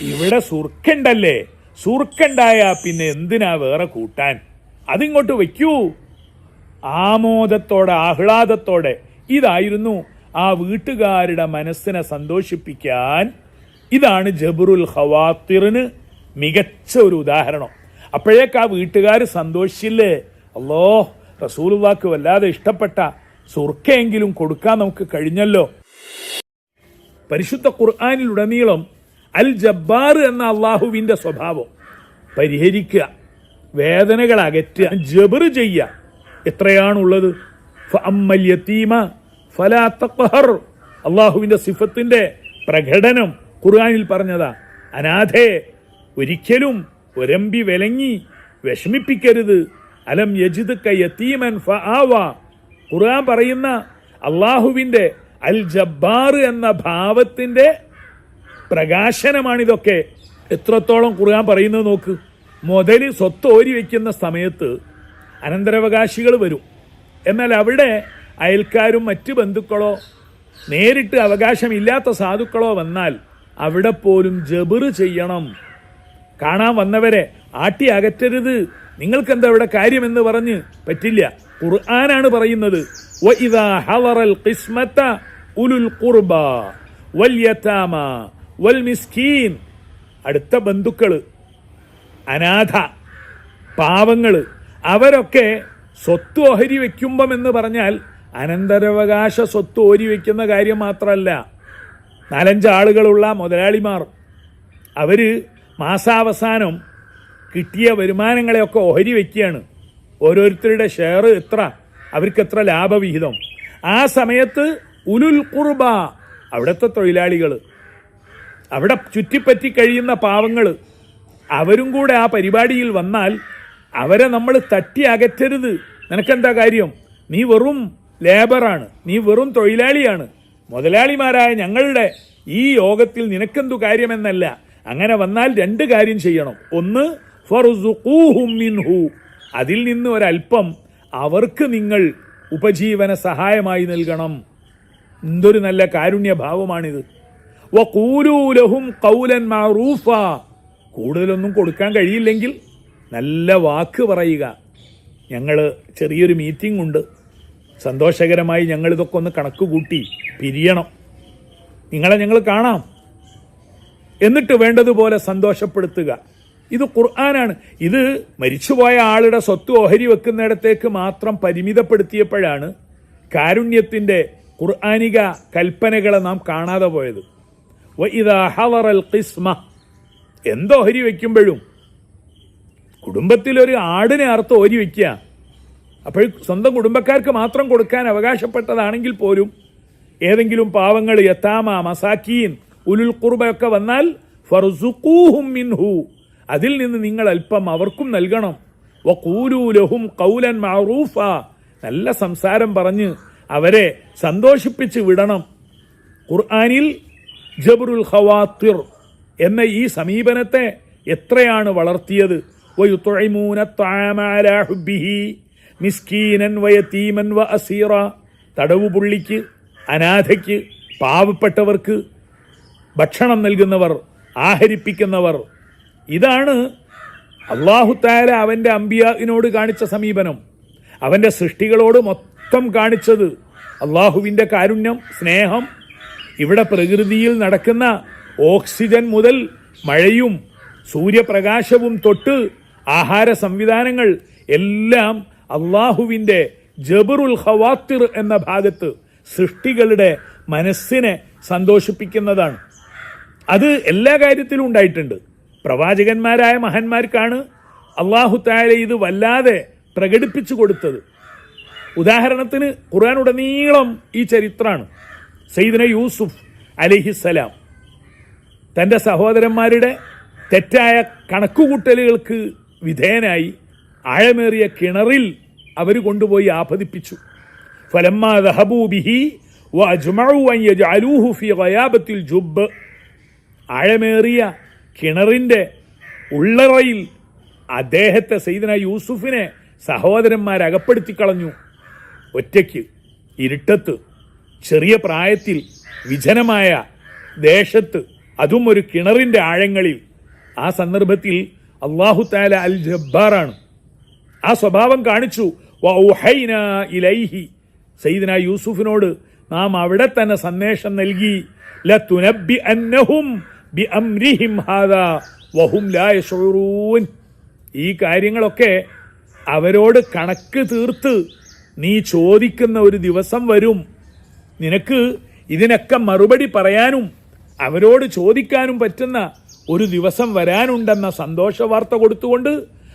ഇവിടെ സുർക്കണ്ടല്ലേ? സുർക്കുണ്ടായ പിന്നെ എന്തിനാ വേറെ കൂട്ടാൻ? അതിങ്ങോട്ട് വയ്ക്കൂ ആമോദത്തോടെ ആഹ്ലാദത്തോടെ. ഇതായിരുന്നു ആ വീട്ടുകാരുടെ മനസ്സിനെ സന്തോഷിപ്പിക്കാൻ. ഇതാണ് ജബറുൽ ഹവാത്തിറിന് മികച്ച ഒരു ഉദാഹരണം. അപ്പോഴേക്ക് ആ വീട്ടുകാർ സന്തോഷിച്ചില്ലേ? അല്ലോ റസൂലുള്ളാക്ക് വല്ലാതെ ഇഷ്ടപ്പെട്ട സുർക്കയെങ്കിലും കൊടുക്കാൻ നമുക്ക് കഴിഞ്ഞല്ലോ. പരിശുദ്ധ ഖുർആാനിലുടനീളം അൽ ജബ്ബാർ എന്ന അള്ളാഹുവിന്റെ സ്വഭാവം. പരിഹരിക്കുക വേദനകൾ അകറ്റുക ജബർ ചെയ്യുക. എത്രയാണുള്ളത്? ഫഅമ്മൽ യതീമ ഫലാ സിഫത്തിന്റെ അള്ളാഹുവിന്റെ സിഫത്തിന്റെ പ്രകടനം ഖുർആാനിൽ പറഞ്ഞതാ. അനാഥേ ഒരിക്കലും ഒരമ്പി വിലങ്ങി വിഷമിപ്പിക്കരുത്. അലം യജിദ് ഫ ആവ. ഖുർആൻ പറയുന്ന അള്ളാഹുവിന്റെ അൽ ജബ്ബാർ എന്ന ഭാവത്തിന്റെ പ്രകാശനമാണിതൊക്കെ എത്രത്തോളം ഖുർആൻ പറയുന്നത് നോക്ക് മുതല് സ്വത്ത് ഓരി വയ്ക്കുന്ന സമയത്ത് അനന്തരാവകാശികൾ വരും എന്നാൽ അവിടെ അയൽക്കാരും മറ്റു ബന്ധുക്കളോ നേരിട്ട് അവകാശമില്ലാത്ത സാധുക്കളോ വന്നാൽ അവിടെ പോലും ജബറ് ചെയ്യണം കാണാൻ വന്നവരെ ആട്ടി അകറ്റരുത് നിങ്ങൾക്ക് എന്താ ഇവിടെ കാര്യമെന്ന് പറഞ്ഞ് പറ്റില്ല ഖുർആനാണ് പറയുന്നത് وَإِذَا حَضَرَ الْقِسْمَةَ أُولُو الْقُرْبَى وَالْيَتَامَى വൽ മിസ്കീൻ. അടുത്ത ബന്ധുക്കൾ അനാഥ പാവങ്ങൾ അവരൊക്കെ സ്വത്ത് ഓഹരി വയ്ക്കുമ്പം എന്ന് പറഞ്ഞാൽ അനന്തരവകാശ സ്വത്ത് ഓരി വയ്ക്കുന്ന കാര്യം മാത്രമല്ല. നാലഞ്ച് ആളുകളുള്ള മുതലാളിമാർ. അവർ മാസാവസാനം കിട്ടിയ വരുമാനങ്ങളെയൊക്കെ ഓഹരി വയ്ക്കുകയാണ് ഓരോരുത്തരുടെ ഷെയർ എത്ര അവർക്ക് എത്ര ലാഭവിഹിതം. ആ സമയത്ത് ഉലുൽ കുർബ അവിടുത്തെ തൊഴിലാളികൾ അവിടെ ചുറ്റിപ്പറ്റി കഴിയുന്ന പാവങ്ങൾ അവരും കൂടെ ആ പരിപാടിയിൽ വന്നാൽ അവരെ നമ്മൾ തട്ടി അകറ്റരുത്. നിനക്കെന്താ കാര്യം? നീ വെറും ലേബറാണ്. നീ വെറും തൊഴിലാളിയാണ്. മുതലാളിമാരായ ഞങ്ങളുടെ ഈ യോഗത്തിൽ നിനക്കെന്തു കാര്യമെന്നല്ല. അങ്ങനെ വന്നാൽ രണ്ട് കാര്യം ചെയ്യണം. ഒന്ന് മിൻഹു. അതിൽ നിന്ന് ഒരല്പം അവർക്ക് നിങ്ങൾ ഉപജീവന സഹായമായി നൽകണം. എന്തൊരു നല്ല കാരുണ്യഭാവമാണിത്. വഖൂലൂലഹും കൗലൻ മാറൂഫ കൂടുതലൊന്നും കൊടുക്കാൻ കഴിയില്ലെങ്കിൽ നല്ല വാക്ക് പറയുക. ഞങ്ങൾ ചെറിയൊരു മീറ്റിംഗ് ഉണ്ട്. സന്തോഷകരമായി ഞങ്ങളിതൊക്കെ ഒന്ന് കണക്ക് കൂട്ടി പിരിയണം. നിങ്ങളെ ഞങ്ങൾ കാണാം. എന്നിട്ട് വേണ്ടതുപോലെ സന്തോഷപ്പെടുത്തുക. ഇത് ഖുർആനാണ്. ഇത് മരിച്ചുപോയ ആളുടെ സ്വത്ത് ഓഹരി വെക്കുന്നിടത്തേക്ക് മാത്രം പരിമിതപ്പെടുത്തിയപ്പോഴാണ് കാരുണ്യത്തിന്റെ ഖുർആാനിക കൽപ്പനകളെ നാം കാണാതെ പോയത്. ഹളറൽ ഖിസ്മ. എന്തോഹരി വെക്കുമ്പോഴും. കുടുംബത്തിലൊരു ആടിനെ അർത്ഥം ഓരി വയ്ക്കുക അപ്പോൾ സ്വന്തം കുടുംബക്കാർക്ക് മാത്രം കൊടുക്കാൻ അവകാശപ്പെട്ടതാണെങ്കിൽ പോലും ഏതെങ്കിലും പാവങ്ങൾ യത്താമ മസാക്കീൻ ഉലുൽ കുർബയൊക്കെ വന്നാൽ ഫർസുഖൂഹും മിൻഹു. അതിൽ നിന്ന് നിങ്ങൾ അല്പം അവർക്കും നൽകണം. വഖൂലൂലഹും കൗലൻ മാറൂഫ നല്ല സംസാരം പറഞ്ഞ് അവരെ സന്തോഷിപ്പിച്ച് വിടണം. ഖുർആനിൽ ജബുറുൽ ഹവാത്തിർ എന്ന ഈ സമീപനത്തെ എത്രയാണ് വളർത്തിയത്? മിസ്കീനൻ വയതീമൻ വ അസീറ തടവുപുള്ളിക്ക് അനാഥയ്ക്ക് പാവപ്പെട്ടവർക്ക് ഭക്ഷണം നൽകുന്നവർ ആഹരിപ്പിക്കുന്നവർ. ഇതാണ് അള്ളാഹുത്താല അവന്റെ അമ്പിയാവിനോട് കാണിച്ച സമീപനം. അവന്റെ സൃഷ്ടികളോട് മൊത്തം കാണിച്ചത് അള്ളാഹുവിന്റെ കാരുണ്യം സ്നേഹം ഇവിടെ പ്രകൃതിയിൽ നടക്കുന്ന ഓക്സിജൻ മുതൽ മഴയും സൂര്യപ്രകാശവും തൊട്ട് ആഹാര സംവിധാനങ്ങൾ എല്ലാം അള്ളാഹുവിന്റെ ജബറുൽ ഹവാത്തിർ എന്ന ഭാഗത്ത് സൃഷ്ടികളുടെ മനസ്സിനെ സന്തോഷിപ്പിക്കുന്നതാണ്. അത് എല്ലാ കാര്യത്തിലും ഉണ്ടായിട്ടുണ്ട്. പ്രവാചകന്മാരായ മഹാന്മാർക്കാണ് അള്ളാഹു താല ഇത് വല്ലാതെ പ്രകടിപ്പിച്ചു കൊടുത്തത്. ഉദാഹരണത്തിന് ഖുർആൻ ഉടനീളം ഈ ചരിത്രമാണ് സയ്യിദന യൂസുഫ് അലിഹിസലാം തന്റെ സഹോദരന്മാരുടെ തെറ്റായ കണക്കുകൂട്ടലുകൾക്ക് വിധേയനായി ആഴമേറിയ കിണറിൽ അവർ കൊണ്ടുപോയി ആപതിപ്പിച്ചു. ഫലമ്മ ദഹബൂബിഹി ജുബ് ആഴമേറിയ കിണറിന്റെ ഉള്ളറയിൽ അദ്ദേഹത്തെ സെയ്ദന യൂസുഫിനെ സഹോദരന്മാർ അകപ്പെടുത്തി കളഞ്ഞു ഒറ്റയ്ക്ക് ഇരുട്ടത്ത് ചെറിയ പ്രായത്തിൽ വിജനമായ ദേശത്ത് അതും ഒരു കിണറിന്റെ ആഴങ്ങളിൽ. ആ സന്ദർഭത്തിൽ അള്ളാഹു താല അൽ ജബ്ബാറാണ് ആ സ്വഭാവം കാണിച്ചു. ഇലൈഹി. സയ്യിദന യൂസുഫിനോട് നാം അവിടെ തന്നെ സന്ദേശം നൽകി. ലതുനബ്ബി അന്നഹും ബി അംരിഹിം ഹാദാ വഹും ലാ ഈ കാര്യങ്ങളൊക്കെ അവരോട് കണക്ക് തീർത്ത് നീ ചോദിക്കുന്ന ഒരു ദിവസം വരും. നിനക്ക് ഇതിനൊക്കെ മറുപടി പറയാനും അവരോട് ചോദിക്കാനും പറ്റുന്ന ഒരു ദിവസം വരാനുണ്ടെന്ന സന്തോഷ വാർത്ത കൊടുത്തുകൊണ്ട്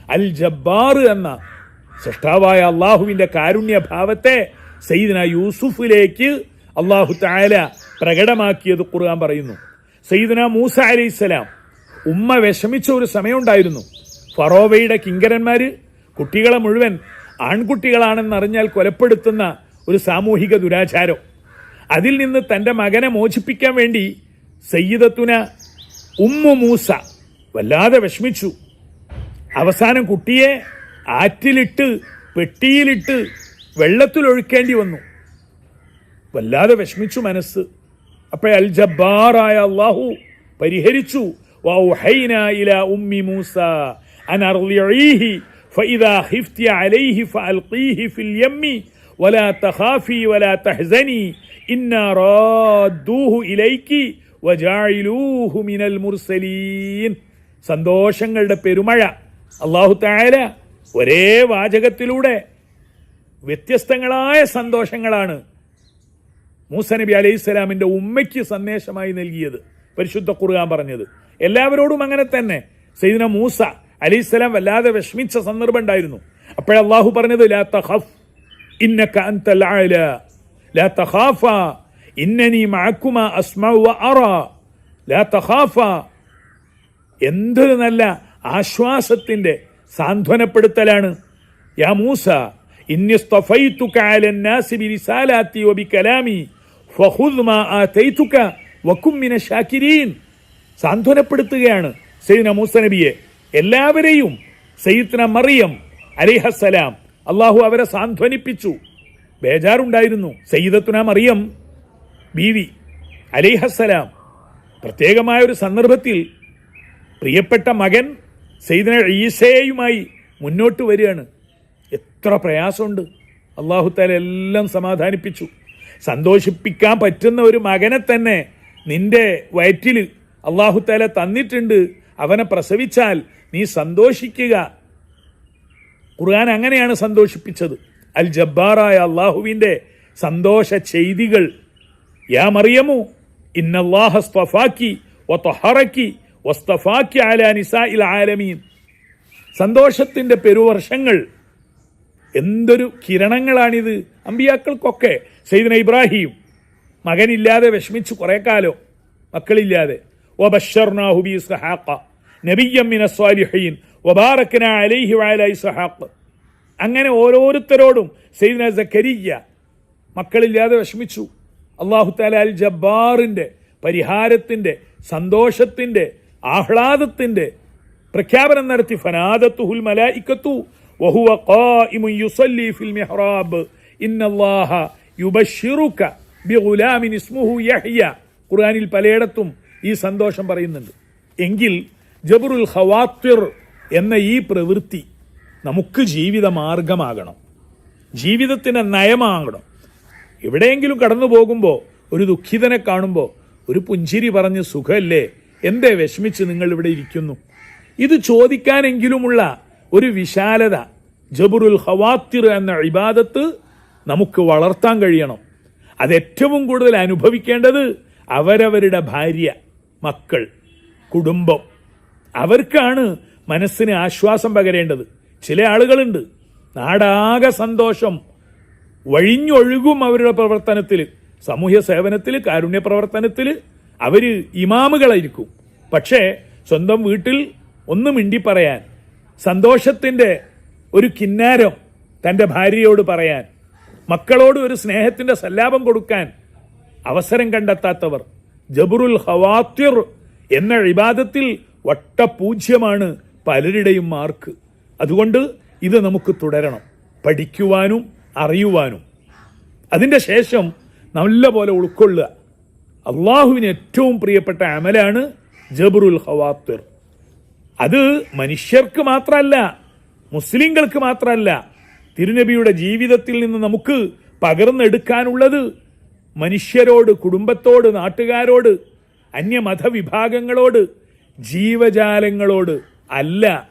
അൽ ജബ്ബാർ എന്ന സൃഷ്ടാവായ അള്ളാഹുവിന്റെ കാരുണ്യഭാവത്തെ ഭാവത്തെ സയ്യിദന യൂസുഫിലേക്ക് അള്ളാഹു താല പ്രകടമാക്കിയത് ഖുർആൻ പറയുന്നു. സയ്യിദന മൂസ അലൈഹിസ്സലാം ഉമ്മ വിഷമിച്ച ഒരു സമയമുണ്ടായിരുന്നു. ഫറോവയുടെ കിങ്കരന്മാർ കുട്ടികളെ മുഴുവൻ ആൺകുട്ടികളാണെന്നറിഞ്ഞാൽ കൊലപ്പെടുത്തുന്ന ഒരു സാമൂഹിക ദുരാചാരം. അതിൽ നിന്ന് തന്റെ മകനെ മോചിപ്പിക്കാൻ വേണ്ടി സയ്യിദത്തുന ഉമ്മു മൂസ വല്ലാതെ വിഷമിച്ചു അവസാനം കുട്ടിയെ ആറ്റിലിട്ട് പെട്ടിയിലിട്ട് വെള്ളത്തിലൊഴുക്കേണ്ടി വന്നു വല്ലാതെ വിഷമിച്ചു മനസ്സ് അപ്പോൾ അൽ ജബ്ബാറായ അള്ളാഹു പരിഹരിച്ചു വൗഹൈന ഇല ഉമ്മി മൂസ അൻ അർളിഈഹി فإذا خفت عليه فألقيه في اليم ولا تخافي ولا تحزني മിനൽ മുർസലീൻ. സന്തോഷങ്ങളുടെ പെരുമഴ. അള്ളാഹു തായാല ഒരേ വാചകത്തിലൂടെ വ്യത്യസ്തങ്ങളായ സന്തോഷങ്ങളാണ് മൂസ നബി അലൈഹി സ്വലാമിന്റെ ഉമ്മയ്ക്ക് സന്ദേശമായി നൽകിയത്. പരിശുദ്ധ കുറുകാൻ പറഞ്ഞത്. എല്ലാവരോടും അങ്ങനെ തന്നെ. സൈദിന മൂസ അലൈഹി സ്വലാം വല്ലാതെ വിഷമിച്ച സന്ദർഭം ഉണ്ടായിരുന്നു. അപ്പോഴാഹു പറഞ്ഞത് ലാ ഇന്നക ഇന്നനി മഅകുമ അസ്മഉ വ എന്തൊരു നല്ല ആശ്വാസത്തിന്റെ സാന്ത്വനപ്പെടുത്തലാണ്. യാ മൂസ അലന്നാസി ഫഖുദ് മാ ആതൈതുക വകും സാന്ത്വനപ്പെടുത്തുകയാണ് സയ്യിദന മൂസ നബിയെ. എല്ലാവരെയും സയ്യിദ്ന മറിയം അലിഹസലാം അള്ളാഹു അവരെ സാന്ത്വനിപ്പിച്ചു. ബേജാറുണ്ടായിരുന്നു. സയ്യിദത്തുന മറിയം ബീവി അലിഹസ്സലാം. പ്രത്യേകമായ ഒരു സന്ദർഭത്തിൽ പ്രിയപ്പെട്ട മകൻ സെയ്ദന ഈസയുമായി മുന്നോട്ട് വരികയാണ്. എത്ര പ്രയാസമുണ്ട്. അള്ളാഹുത്താല എല്ലാം സമാധാനിപ്പിച്ചു. സന്തോഷിപ്പിക്കാൻ പറ്റുന്ന ഒരു മകനെ തന്നെ നിന്റെ വയറ്റിൽ അള്ളാഹുത്താല തന്നിട്ടുണ്ട്. അവനെ പ്രസവിച്ചാൽ നീ സന്തോഷിക്കുക. ഖുർആൻ അങ്ങനെയാണ് സന്തോഷിപ്പിച്ചത്. അൽ ജബ്ബാറായ അള്ളാഹുവിന്റെ സന്തോഷ ചെയ്തികൾ. യാ മറിയമു ഇന്നല്ലാഹസ്തഫാക്കി ഒത്തഹറക്കി വസ്തഫാക്കി അല നിസാ ഇൽ ആലമീൻ. സന്തോഷത്തിന്റെ പെരുവർഷങ്ങൾ. എന്തൊരു കിരണങ്ങളാണിത്. അമ്പിയാക്കൾക്കൊക്കെ സൈദിന ഇബ്രാഹിം മകനില്ലാതെ വിഷമിച്ചു കുറേ കാലം. മക്കളില്ലാതെ. ഒ ബഷർനാഹുബി സഹാക്ക നബിയമ്മിനസ്വാലിഹീൻ ഒബാറക്കന അലൈഹി വാല ഇസ്ഹാഖ്. അങ്ങനെ ഓരോരുത്തരോടും സെയ്ദിന സക്കരിയ മക്കളില്ലാതെ വിഷമിച്ചു. അള്ളാഹു താല അൽ ജബ്ബാറിന്റെ പരിഹാരത്തിന്റെ സന്തോഷത്തിന്റെ ആഹ്ലാദത്തിന്റെ പ്രഖ്യാപനം നടത്തി. ഫനാദത്തുഹുൽ മലായിക്കത്തു. വഹുവ ഖായിമുൻ യുസല്ലി ഫിൽ മിഹ്റാബ്. ഇന്നല്ലാഹ യുബശ്ശിറുക ബിഗുലാമിൻ ഇസ്മുഹു യഹ്യ. ഖുർആനിൽ പലയിടത്തും ഈ സന്തോഷം പറയുന്നുണ്ട്. എങ്കിൽ ജബറുൽ ഖവാത്തിർ എന്ന ഈ പ്രവൃത്തി നമുക്ക് ജീവിത മാർഗമാകണം ജീവിതത്തിന് നയമാകണം. എവിടെയെങ്കിലും കടന്നു പോകുമ്പോൾ ഒരു ദുഃഖിതനെ കാണുമ്പോൾ ഒരു പുഞ്ചിരി പറഞ്ഞ് സുഖമല്ലേ എന്തേ വിഷമിച്ച് നിങ്ങൾ ഇവിടെ ഇരിക്കുന്നു? ഇത് ചോദിക്കാനെങ്കിലുമുള്ള ഒരു വിശാലത. ജബുറുൽ ഹവാത്തിർ എന്ന ഇബാദത്ത് നമുക്ക് വളർത്താൻ കഴിയണം. അതേറ്റവും കൂടുതൽ അനുഭവിക്കേണ്ടത് അവരവരുടെ ഭാര്യ മക്കൾ കുടുംബം. അവർക്കാണ് മനസ്സിന് ആശ്വാസം പകരേണ്ടത്. ചില ആളുകളുണ്ട്. നാടാകെ സന്തോഷം. വഴിഞ്ഞൊഴുകും അവരുടെ പ്രവർത്തനത്തിൽ സാമൂഹ്യ സേവനത്തിൽ കാരുണ്യ പ്രവർത്തനത്തിൽ അവർ ഇമാമുകളായിരിക്കും. പക്ഷേ സ്വന്തം വീട്ടിൽ ഒന്നും മിണ്ടി പറയാൻ സന്തോഷത്തിന്റെ ഒരു കിന്നാരം തന്റെ ഭാര്യയോട് പറയാൻ മക്കളോട് ഒരു സ്നേഹത്തിന്റെ സല്ലാപം കൊടുക്കാൻ അവസരം കണ്ടെത്താത്തവർ ജബുറുൽ ഹവാത്തിർ എന്ന ഇബാദത്തിൽ വട്ടപൂജ്യമാണ് പലരുടെയും മാർക്ക്. അതുകൊണ്ട് ഇത് നമുക്ക് തുടരണം. പഠിക്കുവാനും അറിയുവാനും. അതിന്റെ ശേഷം നല്ല പോലെ ഉൾക്കൊള്ളുക. അള്ളാഹുവിന് ഏറ്റവും പ്രിയപ്പെട്ട അമലാണ് ജബറുൽ ഹവാത്തിർ അത് മനുഷ്യർക്ക് മാത്രമല്ല മുസ്ലിങ്ങൾക്ക് മാത്രമല്ല തിരുനബിയുടെ ജീവിതത്തിൽ നിന്ന് നമുക്ക് പകർന്നെടുക്കാനുള്ളത് മനുഷ്യരോട് കുടുംബത്തോട് നാട്ടുകാരോട് അന്യമതവിഭാഗങ്ങളോട് ജീവജാലങ്ങളോട് അല്ല.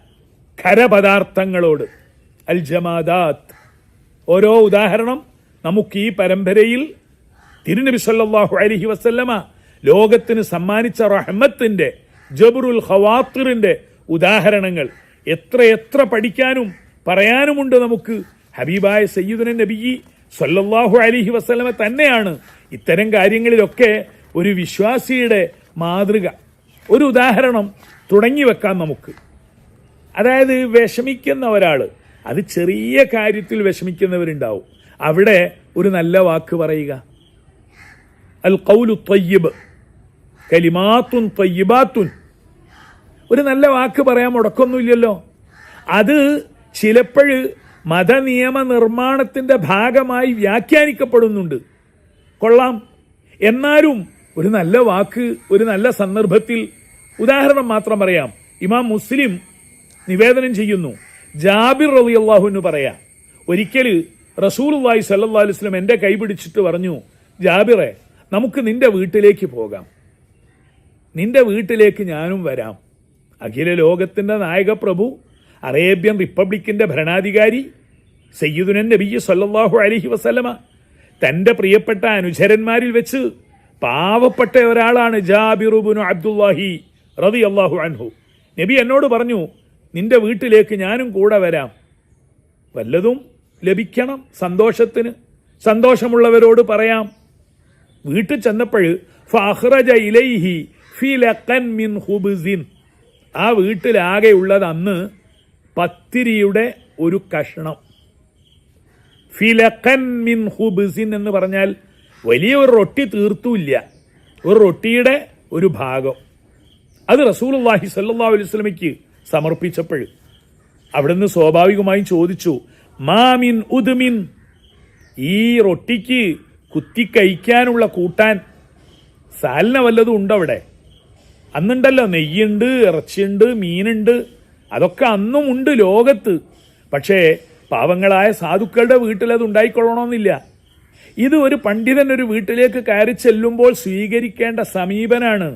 ഖരപദാർത്ഥങ്ങളോട്. അൽ ജമാദാത്ത് ഓരോ ഉദാഹരണം നമുക്ക് ഈ പരമ്പരയിൽ തിരുനബി സല്ലാഹു അലൈഹി വസല്ലമ ലോകത്തിന് സമ്മാനിച്ച റഹ്മത്തിന്റെ ജബറുൽ ഖവാത്തിറിന്റെ ഉദാഹരണങ്ങൾ എത്ര എത്ര പഠിക്കാനും പറയാനുമുണ്ട് നമുക്ക്. ഹബീബായ സയ്യിദുന നബി സല്ലല്ലാഹു അലൈഹി വസ്ലമ തന്നെയാണ് ഇത്തരം കാര്യങ്ങളിലൊക്കെ ഒരു വിശ്വാസിയുടെ മാതൃക. ഒരു ഉദാഹരണം തുടങ്ങി വെക്കാം നമുക്ക്. അതായത് വിഷമിക്കുന്ന ഒരാൾ അത് ചെറിയ കാര്യത്തിൽ വിഷമിക്കുന്നവരുണ്ടാവും. അവിടെ ഒരു നല്ല വാക്ക് പറയുക. അൽ കൗലു തയ്യബ് കലിമാത്തുൻ തയ്യബാത്തുൻ ഒരു നല്ല വാക്ക് പറയാൻ മുടക്കൊന്നുമില്ലല്ലോ അത് ചിലപ്പോൾ മതനിയമ നിർമ്മാണത്തിന്റെ ഭാഗമായി വ്യാഖ്യാനിക്കപ്പെടുന്നുണ്ട്. കൊള്ളാം. എന്നാലും ഒരു നല്ല വാക്ക് ഒരു നല്ല സന്ദർഭത്തിൽ ഉദാഹരണം മാത്രം പറയാം. ഇമാം മുസ്ലിം നിവേദനം ചെയ്യുന്നു. ജാബിർ റലി എന്ന് പറയാം ഒരിക്കൽ റസൂൽവായി സല്ലാ അലുസ്ലം എന്റെ കൈ പിടിച്ചിട്ട് പറഞ്ഞു ജാബിറെ നമുക്ക് നിന്റെ വീട്ടിലേക്ക് പോകാം. നിന്റെ വീട്ടിലേക്ക് ഞാനും വരാം. അഖില ലോകത്തിന്റെ നായക പ്രഭു അറേബ്യൻ റിപ്പബ്ലിക്കിന്റെ ഭരണാധികാരി സയ്യിദുനൻ നബി സല്ലാഹു അലഹി വസല്ലമ തന്റെ പ്രിയപ്പെട്ട അനുചരന്മാരിൽ വെച്ച് പാവപ്പെട്ട ഒരാളാണ് ജാബിറുബുനു അബ്ദുല്ലാഹി റതി അള്ളാഹു അൻഹു. നബി എന്നോട് പറഞ്ഞു നിന്റെ വീട്ടിലേക്ക് ഞാനും കൂടെ വരാം. വല്ലതും ലഭിക്കണം സന്തോഷത്തിന്. സന്തോഷമുള്ളവരോട് പറയാം. വീട്ടിൽ ചെന്നപ്പോൾ ഫഹ്റജ ഇലൈഹി ഫിലഖൻ മിൻ ഹുബിൻ ആ വീട്ടിലാകെയുള്ളത് അന്ന് പത്തിരിയുടെ ഒരു കഷ്ണം. ഫിലക്കൻ മിൻ ഹുബിൻ എന്ന് പറഞ്ഞാൽ വലിയ ഒരു റൊട്ടി തീർത്തുമില്ല. ഒരു റൊട്ടിയുടെ ഒരു ഭാഗം. അത് റസൂൽ അള്ളാഹി സല്ലാ വസല്ലമയ്ക്ക് സമർപ്പിച്ചപ്പോൾ അവിടുന്ന് സ്വാഭാവികമായും ചോദിച്ചു മാമിൻ ഉദ്മിൻ ഈ റൊട്ടിക്ക് കുത്തി കഴിക്കാനുള്ള കൂട്ടാൻ സാലിന വല്ലതും ഉണ്ടോ അവിടെ? അന്നുണ്ടല്ലോ നെയ്യുണ്ട് ഇറച്ചിയുണ്ട് മീനുണ്ട് അതൊക്കെ അന്നും ഉണ്ട് ലോകത്ത്. പക്ഷേ പാവങ്ങളായ സാധുക്കളുടെ വീട്ടിൽ അത് ഉണ്ടായിക്കൊള്ളണമെന്നില്ല. ഇത് ഒരു പണ്ഡിതൻ ഒരു വീട്ടിലേക്ക് കയറി ചെല്ലുമ്പോൾ സ്വീകരിക്കേണ്ട സമീപനാണ്.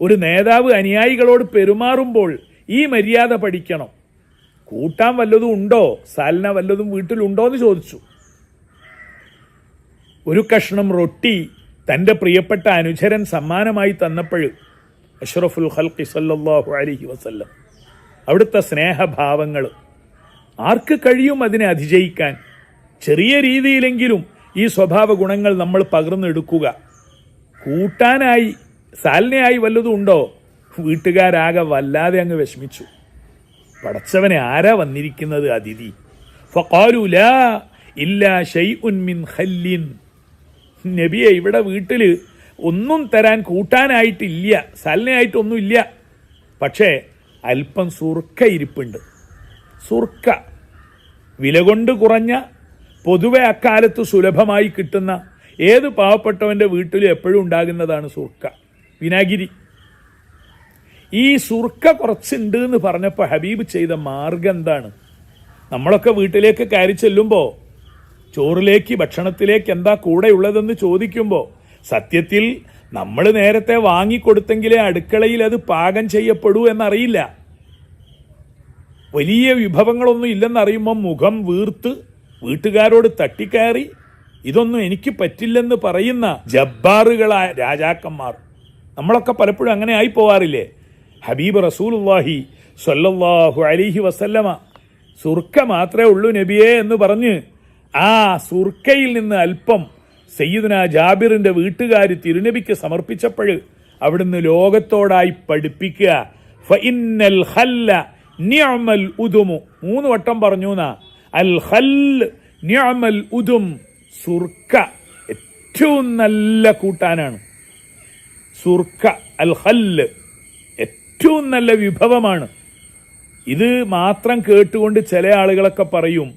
ഒരു നേതാവ് അനുയായികളോട് പെരുമാറുമ്പോൾ ഈ മര്യാദ പഠിക്കണം. കൂട്ടാൻ വല്ലതും ഉണ്ടോ? സാലിന വല്ലതും വീട്ടിലുണ്ടോ എന്ന് ചോദിച്ചു. ഒരു കഷ്ണം റൊട്ടി തന്റെ പ്രിയപ്പെട്ട അനുചരൻ സമ്മാനമായി തന്നപ്പോൾ അഷ്റഫുൽ ഖൽഖി സല്ലല്ലാഹു അലഹി വസല്ലം അവിടുത്തെ സ്നേഹഭാവങ്ങൾ ആർക്ക് കഴിയും അതിനെ അതിജയിക്കാൻ? ചെറിയ രീതിയിലെങ്കിലും ഈ സ്വഭാവ ഗുണങ്ങൾ നമ്മൾ പകർന്നെടുക്കുക. കൂട്ടാനായി സാലിനയായി വല്ലതും ഉണ്ടോ? വീട്ടുകാരാകെ വല്ലാതെ അങ്ങ് വിഷമിച്ചു. പടച്ചവനെ ആരാ വന്നിരിക്കുന്നത് അതിഥി? ഇല്ലാ ഖല്ലിൻ. നബിയെ ഇവിടെ വീട്ടിൽ ഒന്നും തരാൻ കൂട്ടാനായിട്ടില്ല സലനയായിട്ടൊന്നുമില്ല പക്ഷേ അല്പം സുർക്ക ഇരിപ്പുണ്ട്. സുർക്ക വില കൊണ്ട് കുറഞ്ഞ പൊതുവെ അക്കാലത്ത് സുലഭമായി കിട്ടുന്ന ഏത് പാവപ്പെട്ടവന്റെ വീട്ടിലും എപ്പോഴും ഉണ്ടാകുന്നതാണ് സുർക്ക. വിനാഗിരി. ഈ സുർക്ക കുറച്ചുണ്ട് എന്ന് പറഞ്ഞപ്പോൾ ഹബീബ് ചെയ്ത മാർഗം എന്താണ്? നമ്മളൊക്കെ വീട്ടിലേക്ക് കയറി ചെല്ലുമ്പോൾ ചോറിലേക്ക് ഭക്ഷണത്തിലേക്ക് എന്താ കൂടെ ഉള്ളതെന്ന് ചോദിക്കുമ്പോൾ സത്യത്തിൽ നമ്മൾ നേരത്തെ വാങ്ങിക്കൊടുത്തെങ്കിലേ അടുക്കളയിൽ അത് പാകം ചെയ്യപ്പെടൂ എന്നറിയില്ല. വലിയ വിഭവങ്ങളൊന്നും ഇല്ലെന്നറിയുമ്പോൾ മുഖം വീർത്ത് വീട്ടുകാരോട് തട്ടിക്കയറി ഇതൊന്നും എനിക്ക് പറ്റില്ലെന്ന് പറയുന്ന ജബ്ബാറുകളായ രാജാക്കന്മാർ. നമ്മളൊക്കെ പലപ്പോഴും അങ്ങനെ ആയി പോവാറില്ലേ? ഹബീബ് റസൂലുള്ളാഹി സ്വല്ലല്ലാഹു അലിഹി വസല്ലമ സുർക്ക മാത്രമേ ഉള്ളൂ നബിയേ എന്ന് പറഞ്ഞ് ആ സുർക്കയിൽ നിന്ന് അല്പം സയ്യിദിന ജാബിറിന്റെ വീട്ടുകാർ തിരുനബിക്ക് സമർപ്പിച്ചപ്പോൾ അവിടുന്ന് ലോകത്തോടായി പഠിപ്പിക്കുക. ഫഇന്നൽ ഖല്ല നിഅമൽ ഉദുമു. മൂന്ന് വട്ടം പറഞ്ഞു അൽ ഖല്ല് നിഅമൽ ഉദും സുർക്ക ഏറ്റവും നല്ല കൂട്ടാനാണ്. സുർക്ക അൽ ഖല്ല് ഏറ്റവും നല്ല വിഭവമാണ്. ഇത് മാത്രം കേട്ടുകൊണ്ട് ചില ആളുകളൊക്കെ പറയും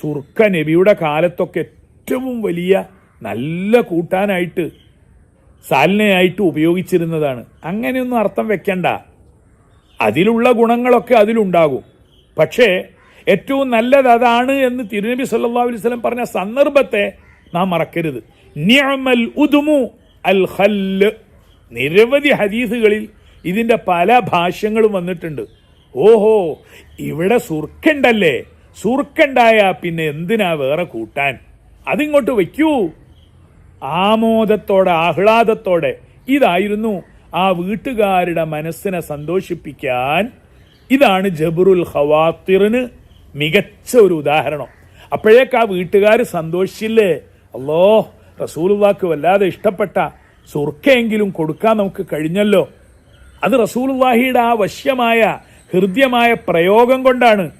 സുർക്ക നബിയുടെ കാലത്തൊക്കെ ഏറ്റവും വലിയ നല്ല കൂട്ടാനായിട്ട് സാലിനയായിട്ട് ഉപയോഗിച്ചിരുന്നതാണ്. അങ്ങനെയൊന്നും അർത്ഥം വെക്കണ്ട. അതിലുള്ള ഗുണങ്ങളൊക്കെ അതിലുണ്ടാകും. പക്ഷേ ഏറ്റവും നല്ലത് അതാണ് എന്ന് തിരുനബി സല്ലാ അലൈഹി വസല്ലം പറഞ്ഞ സന്ദർഭത്തെ നാം മറക്കരുത്. നിയമൽ ഉദുമു അൽ ഹല്ല് നിരവധി ഹദീസുകളിൽ ഇതിന്റെ പല ഭാഷ്യങ്ങളും വന്നിട്ടുണ്ട്. ഓഹോ ഇവിടെ സുർക്കണ്ടല്ലേ? സുർക്കുണ്ടായ പിന്നെ എന്തിനാ വേറെ കൂട്ടാൻ? അതിങ്ങോട്ട് വയ്ക്കൂ. ആമോദത്തോടെ ആഹ്ലാദത്തോടെ ഇതായിരുന്നു ആ വീട്ടുകാരുടെ മനസ്സിനെ സന്തോഷിപ്പിക്കാൻ. ഇതാണ് ജബറുൽ ഹവാത്തിറിന് മികച്ച ഒരു ഉദാഹരണം. അപ്പോഴേക്ക് ആ വീട്ടുകാർ സന്തോഷിച്ചില്ലേ? അല്ലോ റസൂലുള്ളാക്ക് വല്ലാതെ ഇഷ്ടപ്പെട്ട സുർക്കയെങ്കിലും കൊടുക്കാൻ നമുക്ക് കഴിഞ്ഞല്ലോ. അത് റസൂലുള്ളാഹിയുടെ ആ വശ്യമായ ഹൃദ്യമായ പ്രയോഗം കൊണ്ടാണ്.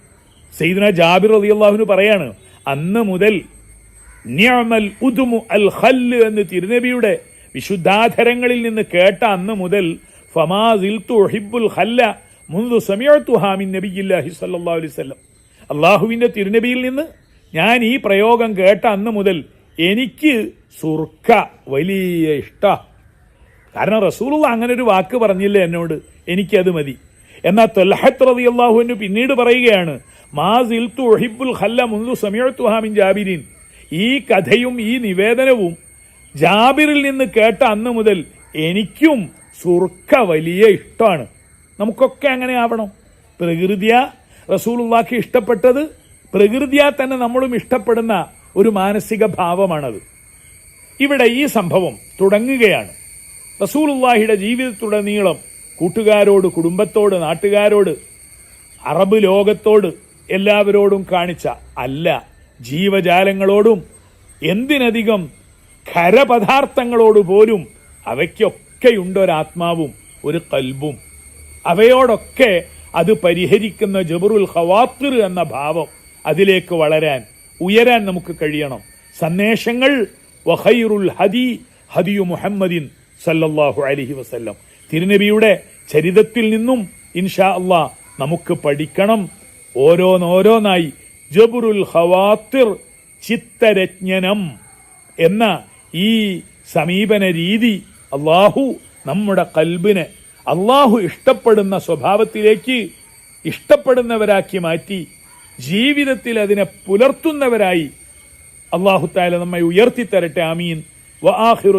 സെയ്ദന ജാബിർ അലി അള്ളാഹുവിന് പറയാണ് അന്ന് മുതൽ നിയമൽ ഉദുമു അൽ ഹല്ല് എന്ന് തിരുനബിയുടെ വിശുദ്ധാധരങ്ങളിൽ നിന്ന് കേട്ട അന്ന് മുതൽ അള്ളാഹുവിന്റെ തിരുനബിയിൽ നിന്ന് ഞാൻ ഈ പ്രയോഗം കേട്ട അന്ന് മുതൽ എനിക്ക് സുർക്ക വലിയ ഇഷ്ട. കാരണം റസൂലുള്ള അങ്ങനെ ഒരു വാക്ക് പറഞ്ഞില്ല എന്നോട്? എനിക്കത് മതി. എന്നാൽ തൊല്ലഹത്ത് റതി അള്ളാഹുവിന് പിന്നീട് പറയുകയാണ് മാസിൽ ഹല്ല ഖല്ല സമയത്തുഹാമിൻ സമയത്തു ഹാമിൻ ജാബിരിൻ. ഈ കഥയും ഈ നിവേദനവും ജാബിറിൽ നിന്ന് കേട്ട അന്ന് മുതൽ എനിക്കും സുർക്ക വലിയ ഇഷ്ടമാണ്. നമുക്കൊക്കെ അങ്ങനെ ആവണം. പ്രകൃതിയ റസൂലുള്ളാക്ക് ഇഷ്ടപ്പെട്ടത് പ്രകൃതിയാ തന്നെ നമ്മളും ഇഷ്ടപ്പെടുന്ന ഒരു മാനസിക ഭാവമാണത്. ഇവിടെ ഈ സംഭവം തുടങ്ങുകയാണ്. റസൂലുള്ളാഹിയുടെ ജീവിതത്തുടനീളം കൂട്ടുകാരോട് കുടുംബത്തോട് നാട്ടുകാരോട് അറബ് ലോകത്തോട് എല്ലാവരോടും കാണിച്ച അല്ല ജീവജാലങ്ങളോടും എന്തിനധികം ഖരപദാർത്ഥങ്ങളോട് പോലും അവയ്ക്കൊക്കെയുണ്ടൊരാത്മാവും ഒരു കൽബും. അവയോടൊക്കെ അത് പരിഹരിക്കുന്ന ജബറുൽ ഖവാത്തിർ എന്ന ഭാവം അതിലേക്ക് വളരാൻ ഉയരാൻ നമുക്ക് കഴിയണം. സന്ദേശങ്ങൾ വഹൈറുൽ ഹദി ഹദിയു മുഹമ്മദിൻ സല്ലല്ലാഹു അലൈഹി വസ്ല്ലം. തിരുനബിയുടെ ചരിതത്തിൽ നിന്നും ഇൻഷാ അള്ളാ നമുക്ക് പഠിക്കണം. ഓരോന്നോരോന്നായി. ജബുറുൽ ഹവാത്തിർ ചിത്തരജ്ഞനം എന്ന ഈ സമീപന രീതി അള്ളാഹു നമ്മുടെ കൽബിനെ അള്ളാഹു ഇഷ്ടപ്പെടുന്ന സ്വഭാവത്തിലേക്ക് ഇഷ്ടപ്പെടുന്നവരാക്കി മാറ്റി ജീവിതത്തിൽ അതിനെ പുലർത്തുന്നവരായി അള്ളാഹു താല നമ്മെ ഉയർത്തിത്തരട്ടെ. ആമീൻ. വ ആഖിറു